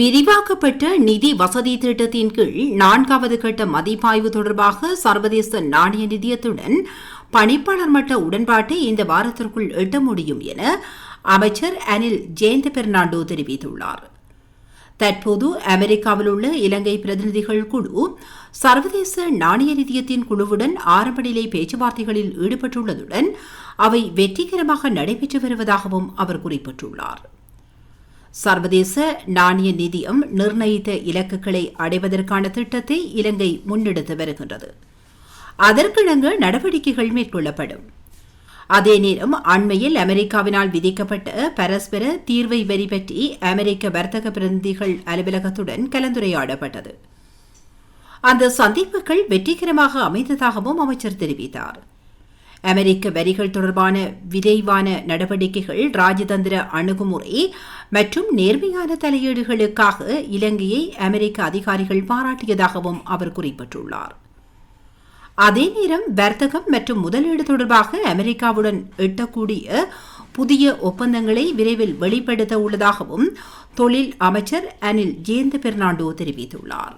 விரிவாக்கப்பட்ட நிதி வசதி திட்டத்தின் கீழ் நான்காவது கட்ட மதிப்பாய்வு தொடர்பாக சர்வதேச நாணய நிதியத்துடன் பணிப்பாளர் மட்ட உடன்பாட்டை இந்த வாரத்திற்குள் எட்ட முடியும் என அமைச்சர் அனில் ஜெயந்த பெர்னாண்டோ தெரிவித்துள்ளார். தற்போது அமெரிக்காவில் உள்ள இலங்கை பிரதிநிதிகள் குழு சர்வதேச நாணய நிதியத்தின் குழுவுடன் ஆரம்ப நிலை பேச்சுவார்த்தைகளில் ஈடுபட்டுள்ளதுடன் அவை வெற்றிகரமாக நடைபெற்று வருவதாகவும் அவர் குறிப்பிட்டுள்ளார். சர்வதேச நாணய நிதியம் நிர்ணயித்த இலக்குகளை அடைவதற்கான திட்டத்தை இலங்கை முன்னெடுத்து வருகின்றது. அதற்கிணங்க நடவடிக்கைகள் மேற்கொள்ளப்படும். அதே நேரம் அண்மையில் அமெரிக்காவினால் விதிக்கப்பட்ட பரஸ்பர தீர்வை வரி பற்றி அமெரிக்க வர்த்தக பிரதிநிதிகள் அலுவலகத்துடன் கலந்துரையாடப்பட்டது. அந்த சந்திப்புகள் வெற்றிகரமாக அமைந்ததாகவும் அமைச்சர் தெரிவித்தார். அமெரிக்க வரிகள் தொடர்பான விரைவான நடவடிக்கைகள் ராஜதந்திர அணுகுமுறை மற்றும் நேர்மையான தலையீடுகளுக்காக இலங்கையை அமெரிக்க அதிகாரிகள் பாராட்டியதாகவும் அவர் குறிப்பிட்டுள்ளார். அதே நேரம் வர்த்தகம் மற்றும் முதலீடு தொடர்பாக அமெரிக்காவுடன் எட்டக்கூடிய புதிய ஒப்பந்தங்களை விரைவில் வெளிப்படுத்த உள்ளதாகவும் தொழில் அமைச்சர் அனில் ஜெயந்த பெர்னாண்டோ தெரிவித்துள்ளார்.